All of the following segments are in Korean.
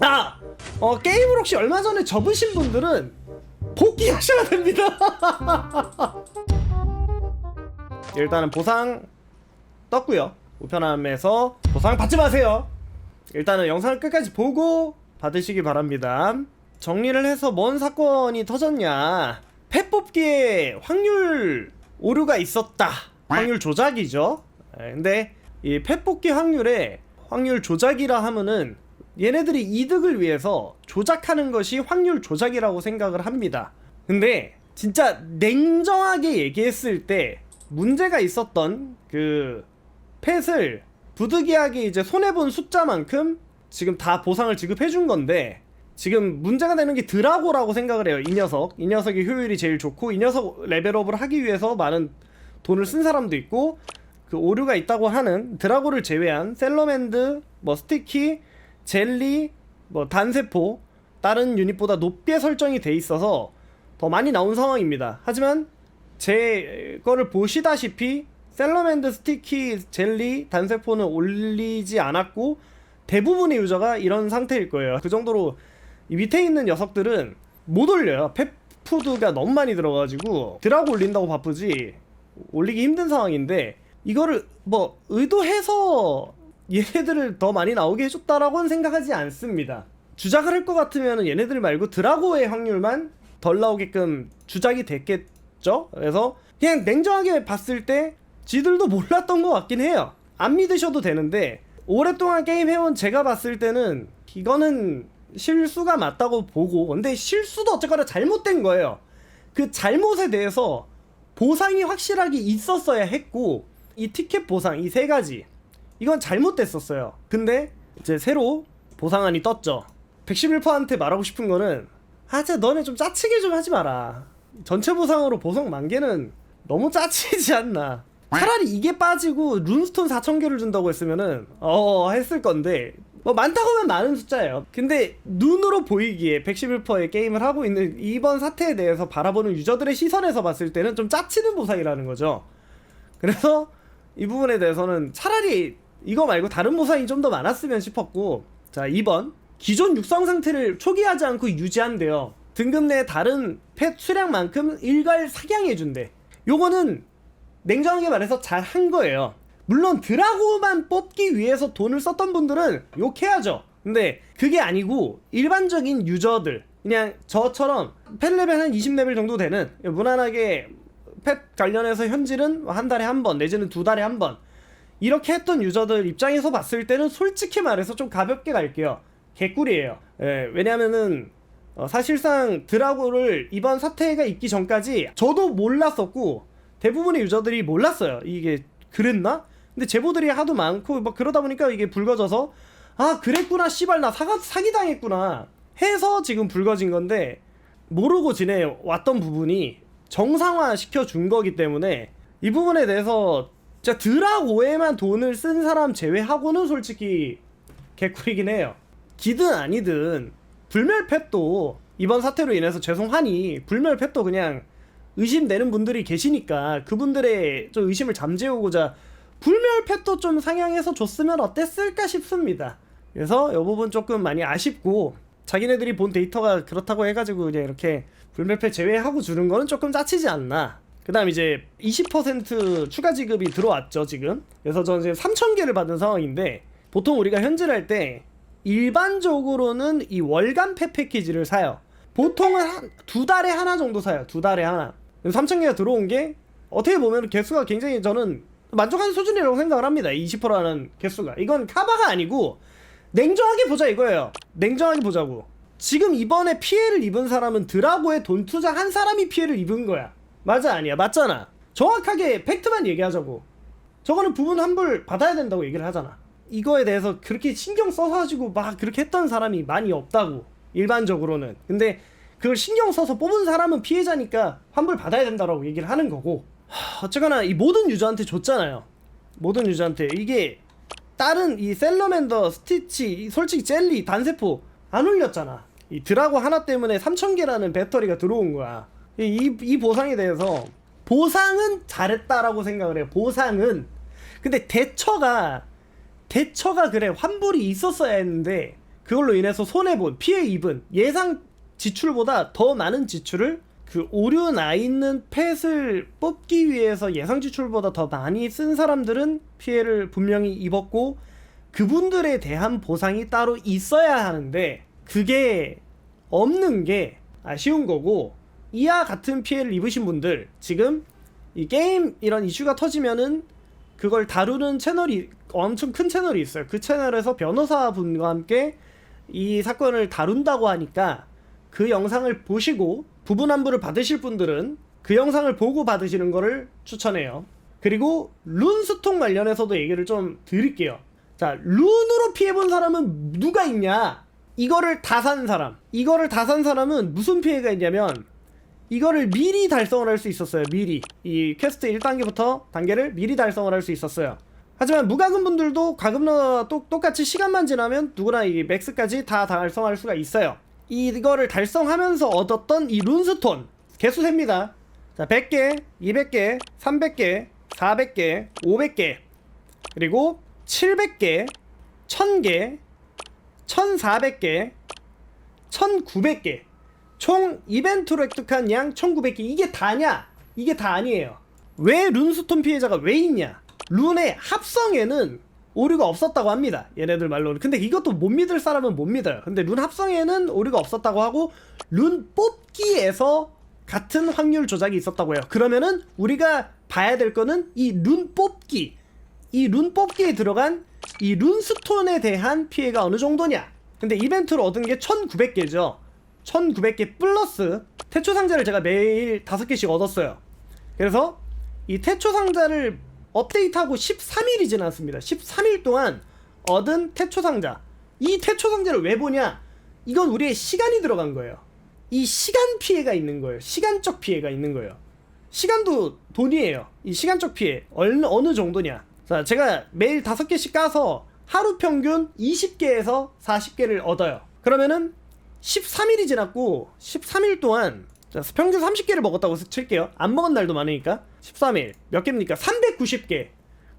아! 어, 게임을 혹시 얼마 전에 접으신 분들은 복귀하셔야 됩니다. 일단은 보상 떴고요. 우편함에서 보상 받지 마세요. 일단은 영상을 끝까지 보고 받으시기 바랍니다. 정리를 해서 뭔 사건이 터졌냐? 펫 뽑기에 확률 오류가 있었다. 확률 조작이죠. 예, 근데 이펫 뽑기 확률에 확률 조작이라 하면은 얘네들이 이득을 위해서 조작하는 것이 확률 조작이라고 생각을 합니다. 근데 진짜 냉정하게 얘기했을 때 문제가 있었던 그 펫을 부득이하게 이제 손해본 숫자만큼 지금 다 보상을 지급해 준 건데 지금 문제가 되는 게 드라고라고 생각을 해요. 이 녀석. 이 녀석이 효율이 제일 좋고 이 녀석 레벨업을 하기 위해서 많은 돈을 쓴 사람도 있고 그 오류가 있다고 하는 드라고를 제외한 셀러맨드, 뭐 스티키, 젤리, 뭐 단세포 다른 유닛보다 높게 설정이 돼 있어서 더 많이 나온 상황입니다. 하지만 제 거를 보시다시피 셀러맨드, 스티키, jel리, 단세포는 올리지 않았고 대부분의 유저가 이런 상태일 거예요. 그 정도로 이 밑에 있는 녀석들은 못 올려요. 펫푸드가 너무 많이 들어가지고 드라고 올린다고 바쁘지 올리기 힘든 상황인데 이거를 뭐 의도해서 얘네들을 더 많이 나오게 해줬다라고는 생각하지 않습니다. 주작을 할 것 같으면 얘네들 말고 드라고의 확률만 덜 나오게끔 주작이 됐겠죠? 그래서 그냥 냉정하게 봤을 때 지들도 몰랐던 것 같긴 해요. 안 믿으셔도 되는데 오랫동안 게임 해온 제가 봤을 때는 이거는 실수가 맞다고 보고 근데 실수도 어쨌거나 잘못된 거예요. 그 잘못에 대해서 보상이 확실하게 있었어야 했고 이 티켓 보상 이 세 가지 이건 잘못됐었어요. 근데 이제 새로 보상안이 떴죠. 111%한테 말하고 싶은 거는 아, 진짜 너네 좀 짜치게 좀 하지 마라. 전체 보상으로 보석 만 개는 너무 짜치지 않나. 차라리 이게 빠지고 룬스톤 4,000개를 준다고 했으면은 어 했을 건데 뭐 많다고 하면 많은 숫자예요. 근데 눈으로 보이기에 111%의 게임을 하고 있는 이번 사태에 대해서 바라보는 유저들의 시선에서 봤을 때는 좀 짜치는 보상이라는 거죠. 그래서 이 부분에 대해서는 차라리 이거 말고 다른 보상이 좀 더 많았으면 싶었고 자 2번 기존 육성 상태를 초기하지 않고 유지한대요. 등급 내 다른 펫 수량만큼 일괄 사냥해준대. 요거는 냉정하게 말해서 잘 한 거예요. 물론 드라고만 뽑기 위해서 돈을 썼던 분들은 욕해야죠. 근데 그게 아니고 일반적인 유저들 그냥 저처럼 펫 레벨 한 20레벨 정도 되는 무난하게 펫 관련해서 현질은 한 달에 한 번 내지는 두 달에 한 번 이렇게 했던 유저들 입장에서 봤을 때는 솔직히 말해서 좀 가볍게 갈게요. 개꿀이에요. 예, 왜냐면은 어, 사실상 드라고를 이번 사태가 있기 전까지 저도 몰랐었고 대부분의 유저들이 몰랐어요. 이게 그랬나? 근데 제보들이 하도 많고 막 그러다 보니까 이게 불거져서 아 그랬구나 씨발 나 사가, 사기당했구나 해서 지금 불거진 건데 모르고 지내왔던 부분이 정상화 시켜준 거기 때문에 이 부분에 대해서 진짜 드라고에만 돈을 쓴 사람 제외하고는 솔직히 개꿀이긴 해요. 기든 아니든 불멸펫도 이번 사태로 인해서 죄송하니 불멸펫도 그냥 의심되는 분들이 계시니까 그분들의 좀 의심을 잠재우고자 불멸펫도 좀 상향해서 줬으면 어땠을까 싶습니다. 그래서 이 부분 조금 많이 아쉽고 자기네들이 본 데이터가 그렇다고 해가지고 그냥 이렇게 불멸패 제외하고 주는 거는 조금 짜치지 않나. 그 다음 이제 20% 추가 지급이 들어왔죠, 지금. 그래서 저는 지금 3,000개를 받은 상황인데, 보통 우리가 현질 할 때, 일반적으로는 이 월간 패 패키지를 사요. 보통은 한, 두 달에 하나 정도 사요. 두 달에 하나. 3,000개가 들어온 게, 어떻게 보면 개수가 굉장히 저는 만족한 수준이라고 생각을 합니다. 20%라는 개수가. 이건 카바가 아니고, 냉정하게 보자 이거예요. 냉정하게 보자고. 지금 이번에 피해를 입은 사람은 드라고에 돈 투자한 사람이 피해를 입은 거야. 맞아 아니야? 맞잖아. 정확하게 팩트만 얘기하자고. 저거는 부분 환불 받아야 된다고 얘기를 하잖아. 이거에 대해서 그렇게 신경 써가지고 막 그렇게 했던 사람이 많이 없다고. 일반적으로는. 근데 그걸 신경 써서 뽑은 사람은 피해자니까 환불 받아야 된다라고 얘기를 하는 거고. 하, 어쨌거나 이 모든 유저한테 줬잖아요. 모든 유저한테 이게 다른 이 셀러맨더, 스티치, 솔직히 젤리, 단세포 안 올렸잖아. 이 드라고 하나 때문에 3,000개라는 배터리가 들어온 거야. 이, 이 보상에 대해서 보상은 잘했다라고 생각을 해요. 보상은. 근데 대처가 대처가 그래 환불이 있었어야 했는데 그걸로 인해서 손해본 피해 입은 예상 지출보다 더 많은 지출을 그 오류 나 있는 펫을 뽑기 위해서 예상 지출보다 더 많이 쓴 사람들은 피해를 분명히 입었고 그분들에 대한 보상이 따로 있어야 하는데 그게 없는 게 아쉬운 거고 이와 같은 피해를 입으신 분들 지금 이 게임 이런 이슈가 터지면은 그걸 다루는 채널이 엄청 큰 채널이 있어요. 그 채널에서 변호사 분과 함께 이 사건을 다룬다고 하니까 그 영상을 보시고 부분함부를 받으실 분들은 그 영상을 보고 받으시는 거를 추천해요. 그리고 룬스톤 관련해서도 얘기를 좀 드릴게요. 자, 룬으로 피해본 사람은 누가 있냐? 이거를 다 산 사람. 이거를 다 산 사람은 무슨 피해가 있냐면 이거를 미리 달성을 할 수 있었어요. 미리. 이 퀘스트 1단계부터 단계를 미리 달성을 할 수 있었어요. 하지만 무과금 분들도 과금러 똑, 똑같이 시간만 지나면 누구나 이 맥스까지 다 달성할 수가 있어요. 이거를 달성하면서 얻었던 이 룬스톤 개수 셉니다. 자, 100개, 200개, 300개, 400개, 500개, 그리고 700개, 1000개, 1400개, 1900개. 총 이벤트로 획득한 양 1900개. 이게 다냐? 이게 다 아니에요. 왜 룬스톤 피해자가 왜 있냐? 룬의 합성에는 오류가 없었다고 합니다. 얘네들 말로는. 근데 이것도 못 믿을 사람은 못 믿어요. 근데 룬 합성에는 오류가 없었다고 하고 룬 뽑기에서 같은 확률 조작이 있었다고 해요. 그러면은 우리가 봐야 될 거는 이 룬 뽑기. 이 룬 뽑기에 들어간 이 룬스톤에 대한 피해가 어느 정도냐. 근데 이벤트로 얻은 게 1900개죠. 1900개 플러스 태초 상자를 제가 매일 5개씩 얻었어요. 그래서 이 태초 상자를 업데이트하고 13일이 지났습니다. 13일 동안 얻은 태초 상자. 이 태초 상자를 왜 보냐? 이건 우리의 시간이 들어간 거예요. 이 시간 피해가 있는 거예요. 시간적 피해가 있는 거예요. 시간도 돈이에요. 이 시간적 피해 어느, 어느 정도냐? 자, 제가 매일 5개씩 까서 하루 평균 20개에서 40개를 얻어요. 그러면은 13일이 지났고 13일 동안 자, 평균 30개를 먹었다고 칠게요. 안 먹은 날도 많으니까 13일 몇 개입니까? 390개.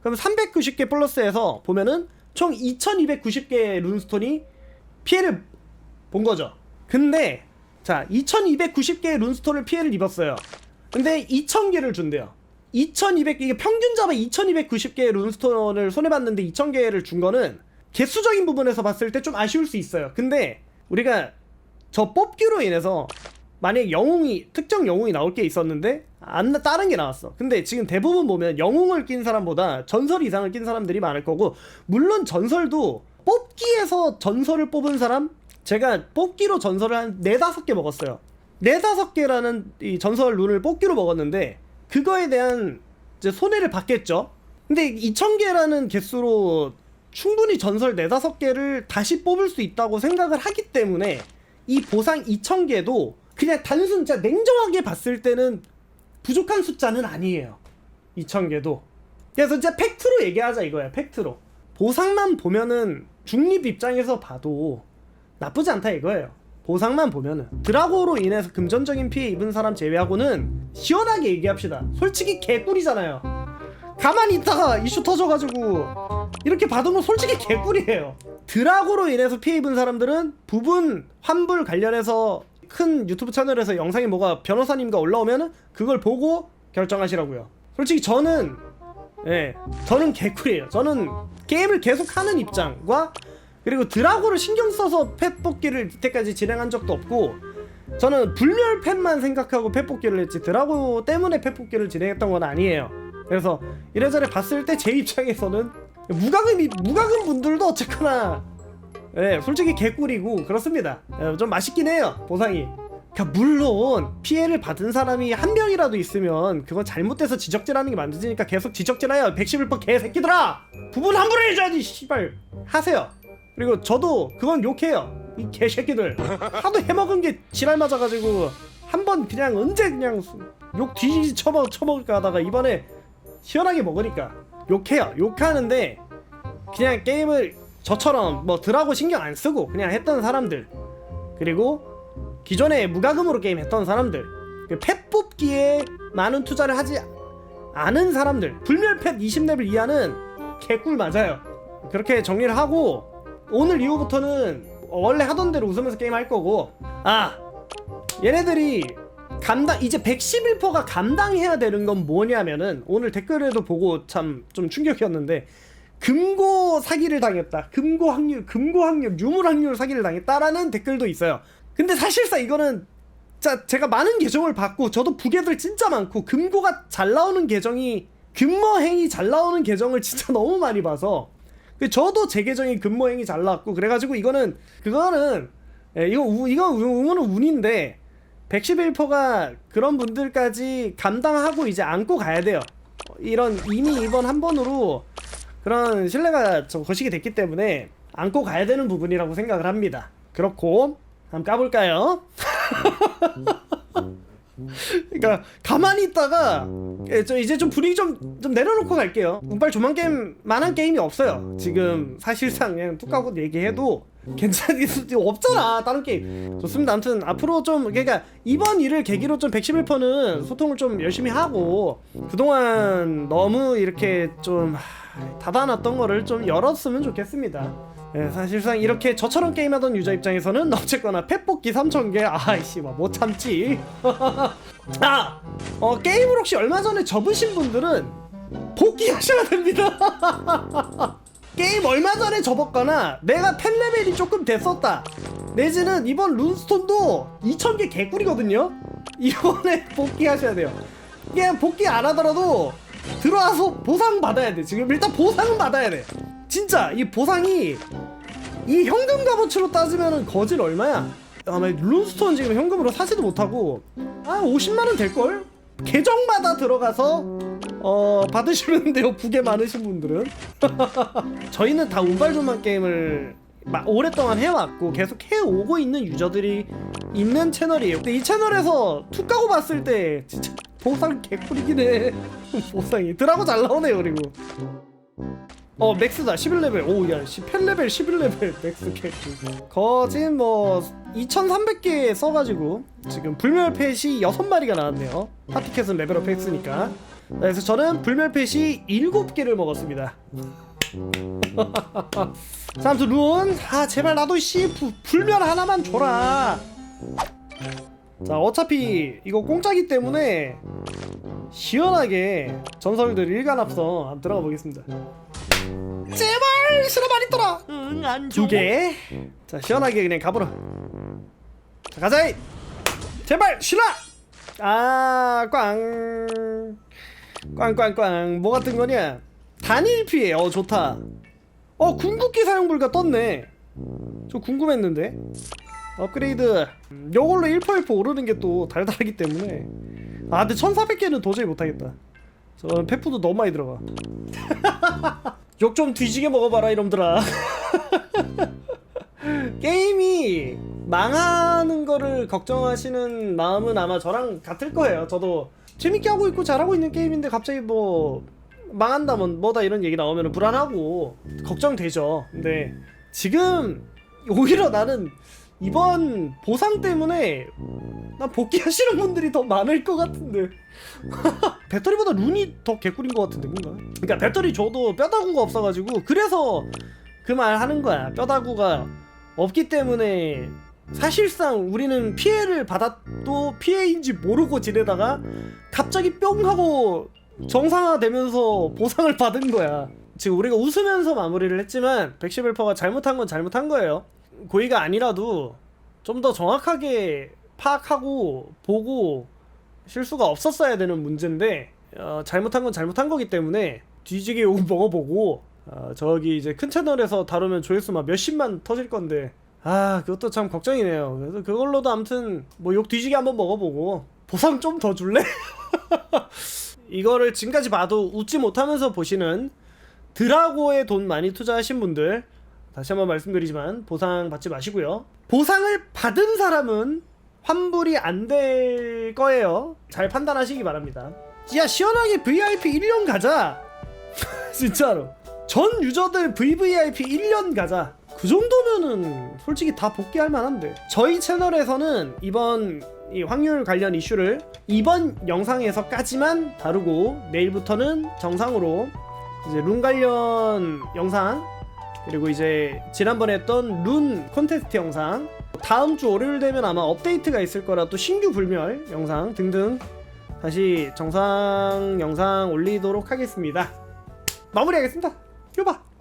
그럼 390개 플러스해서 보면은 총 2290개의 룬스톤이 피해를 본 거죠. 근데 자 2290개의 룬스톤을 피해를 입었어요. 근데 2000개를 준대요. 2200개 이게 평균 잡아 2290개의 룬스톤을 손해 봤는데 2000개를 준 거는 개수적인 부분에서 봤을 때 좀 아쉬울 수 있어요. 근데 우리가 저 뽑기로 인해서 만약 영웅이 특정 영웅이 나올 게 있었는데 안 나- 다른 게 나왔어. 근데 지금 대부분 보면 영웅을 낀 사람보다 전설 이상을 낀 사람들이 많을 거고 물론 전설도 뽑기에서 전설을 뽑은 사람 제가 뽑기로 전설을 한 네다섯 개 먹었어요. 네다섯 개라는 이 전설 룬을 뽑기로 먹었는데 그거에 대한 이제 손해를 받겠죠. 근데 2,000개라는 개수로 충분히 전설 네다섯 개를 다시 뽑을 수 있다고 생각을 하기 때문에 이 보상 2,000개도 그냥 단순 진짜 냉정하게 봤을 때는 부족한 숫자는 아니에요. 2,000개도. 그래서 진짜 팩트로 얘기하자 이거야. 팩트로. 보상만 보면은 중립 입장에서 봐도 나쁘지 않다 이거예요. 보상만 보면은 드라고로 인해서 금전적인 피해 입은 사람 제외하고는 시원하게 얘기합시다. 솔직히 개꿀이잖아요. 가만히 있다가 이슈 터져가지고 이렇게 건 솔직히 개꿀이에요. 드라고로 인해서 피해 입은 사람들은 부분 환불 관련해서 큰 유튜브 채널에서 영상이 뭐가 변호사님과 올라오면은 그걸 보고 결정하시라고요. 솔직히 저는 예, 저는 개꿀이에요. 저는 게임을 계속 하는 입장과 그리고 드라고를 신경 써서 펫 뽑기를 이때까지 진행한 적도 없고 저는 불멸 펫만 생각하고 펫 뽑기를 했지 드라고 때문에 펫 뽑기를 진행했던 건 아니에요. 그래서 이래저래 봤을 때 제 입장에서는 무과금이 무과금 분들도 어쨌거나 예, 솔직히 개꿀이고 그렇습니다. 예, 좀 맛있긴 해요 보상이. 그러니까 물론 피해를 받은 사람이 한 명이라도 있으면 그건 잘못돼서 지적질하는 게 만들어지니까 계속 지적질해요 111번 개새끼들아! 부분 환불을 해줘야지 씨발! 하세요. 그리고 저도 그건 욕해요 이 개새끼들. 하도 해먹은 게 지랄 맞아가지고 한 번 그냥 언제 그냥 욕 뒤지지 쳐먹, 쳐먹을까 하다가 이번에 시원하게 먹으니까 욕해요. 욕하는데 그냥 게임을 저처럼 뭐 드라고 신경 안 쓰고 그냥 했던 사람들 그리고 기존에 무과금으로 게임 했던 사람들 그펫 뽑기에 많은 투자를 하지 않은 사람들 불멸 펫 20레벨 이하는 개꿀 맞아요. 그렇게 정리를 하고 오늘 이후부터는 원래 하던 대로 웃으면서 게임 할 거고 아 얘네들이 감당 이제 111%가 감당해야 되는 건 뭐냐면은 오늘 댓글에도 보고 참 좀 충격이었는데 금고 사기를 당했다. 금고 확률, 금고 확률, 유물 확률 사기를 당했다라는 댓글도 있어요. 근데 사실상 이거는 자 제가 많은 계정을 봤고 저도 부계들 진짜 많고 금고가 잘 나오는 계정이 금모행이 잘 나오는 계정을 진짜 너무 많이 봐서 그 저도 제 계정이 금모행이 잘 나왔고 그래가지고 이거는 그거는 예, 이거 우, 이거 응원은 운인데 111%가 그런 분들까지 감당하고 이제 안고 가야 돼요. 이런 이미 이번 한 번으로 그런 신뢰가 좀 거시게 됐기 때문에 안고 가야 되는 부분이라고 생각을 합니다. 그렇고 한번 까볼까요? 그러니까 가만히 있다가 예, 저 이제 좀 분위기 좀, 좀 내려놓고 갈게요. 운빨 조만 게임 만한 게임이 없어요. 지금 사실상 그냥 뚝 까고 얘기해도 괜찮을 수도 없잖아 다른 게임 좋습니다 아무튼 앞으로 좀 그러니까 이번 일을 계기로 좀 111%는 소통을 좀 열심히 하고 그동안 너무 이렇게 좀 하, 닫아놨던 거를 좀 열었으면 좋겠습니다 예, 사실상 이렇게 저처럼 게임하던 유저 입장에서는 어쨌거나 펫 뽑기 3000개. 아이씨 뭐못 참지. 아! 어, 게임을 혹시 얼마 전에 접으신 분들은 복귀하셔야 됩니다. 게임 얼마 전에 접었거나 내가 팬 레벨이 조금 됐었다. 내지는 이번 룬스톤도 2000개 개꿀이거든요? 이번에 복귀하셔야 돼요. 이게 복귀 안 하더라도 들어와서 보상 받아야 돼. 지금 일단 보상은 받아야 돼. 진짜 이 보상이 이 현금 값어치로 따지면은 거질 얼마야? 아마 룬스톤 지금 현금으로 사지도 못하고 아 50만원 될걸? 계정마다 들어가서 어 받으시면 돼요. 부계 많으신 분들은. 저희는 다 운발조만 게임을 마- 오랫동안 해왔고 계속 해오고 있는 유저들이 있는 채널이에요. 근데 이 채널에서 툭 까고 봤을 때 진짜 보상 개꿀이긴 해. 보상이. 드라고 잘 나오네요 그리고. 어 맥스다. 11레벨. 오야 10레벨 11레벨. 맥스 개꿀 거진 뭐 2300개 써가지고 지금 불멸 펫이 6마리가 나왔네요. 파티켓은 레벨업 했으니까. 그래서 저는 불멸 펫이 7개를 먹었습니다 자 아무튼 룬! 아 제발 나도 씨 부, 불멸 하나만 줘라. 자 어차피 이거 공짜기 때문에 시원하게 전설들 일간합성 한번 들어가 보겠습니다. 제발 실어 많이 떠라. 응 안 두 개. 자 시원하게 그냥 가보라. 자 가자. 이. 제발 실어 아꽝. 꽝꽝꽝. 뭐 같은 거냐 단일 피해 어 좋다. 어 궁극기 사용 불가 떴네. 저 궁금했는데. 업그레이드. 음, 요걸로 1%1% 오르는 게 또 달달하기 때문에. 아 근데 1400개는 도저히 못하겠다. 저 페프도 너무 많이 들어가. 욕 좀 뒤지게 먹어봐라 이놈들아. 게임이 망하는 거를 걱정하시는 마음은 아마 저랑 같을 거예요. 저도 재밌게 하고 있고 잘하고 있는 게임인데 갑자기 뭐 망한다면 뭐다 이런 얘기 나오면 불안하고 걱정되죠. 근데 지금 오히려 나는 이번 보상 때문에 난 복귀하시는 분들이 더 많을 것 같은데. 배터리보다 룬이 더 개꿀인 것 같은데 뭔가. 그러니까 배터리 줘도 뼈다구가 없어가지고 그래서 그 말 하는 거야. 뼈다구가 없기 때문에 사실상 우리는 피해를 받아도 피해인지 모르고 지내다가 갑자기 뿅 하고 정상화되면서 보상을 받은 거야. 지금 우리가 웃으면서 마무리를 했지만 111%가 잘못한 건 잘못한 거예요. 고의가 아니라도 좀 더 정확하게 파악하고 보고 실수가 없었어야 되는 문제인데 어, 잘못한 건 잘못한 거기 때문에 뒤지게 욕 먹어보고 어, 저기 이제 큰 채널에서 다루면 조회수 막 몇십만 터질 건데 아 그것도 참 걱정이네요. 그래서 그걸로도 아무튼 뭐 욕 뒤지게 한번 먹어보고 보상 좀 더 줄래? 이거를 지금까지 봐도 웃지 못하면서 보시는 드라고에 돈 많이 투자하신 분들 다시 한번 말씀드리지만 보상 받지 마시고요. 보상을 받은 사람은 환불이 안 될 거예요. 잘 판단하시기 바랍니다. 야 시원하게 VIP 1년 가자. 진짜로. 전 유저들 VVIP 1년 가자. 그 정도면은 솔직히 다 복귀할 만한데. 저희 채널에서는 이번 이 확률 관련 이슈를 이번 영상에서까지만 다루고 내일부터는 정상으로 이제 룬 관련 영상 그리고 이제 지난번에 했던 룬 콘테스트 영상 다음 주 월요일 되면 아마 업데이트가 있을 거라 또 신규 불멸 영상 등등 다시 정상 영상 올리도록 하겠습니다. 마무리하겠습니다. 효바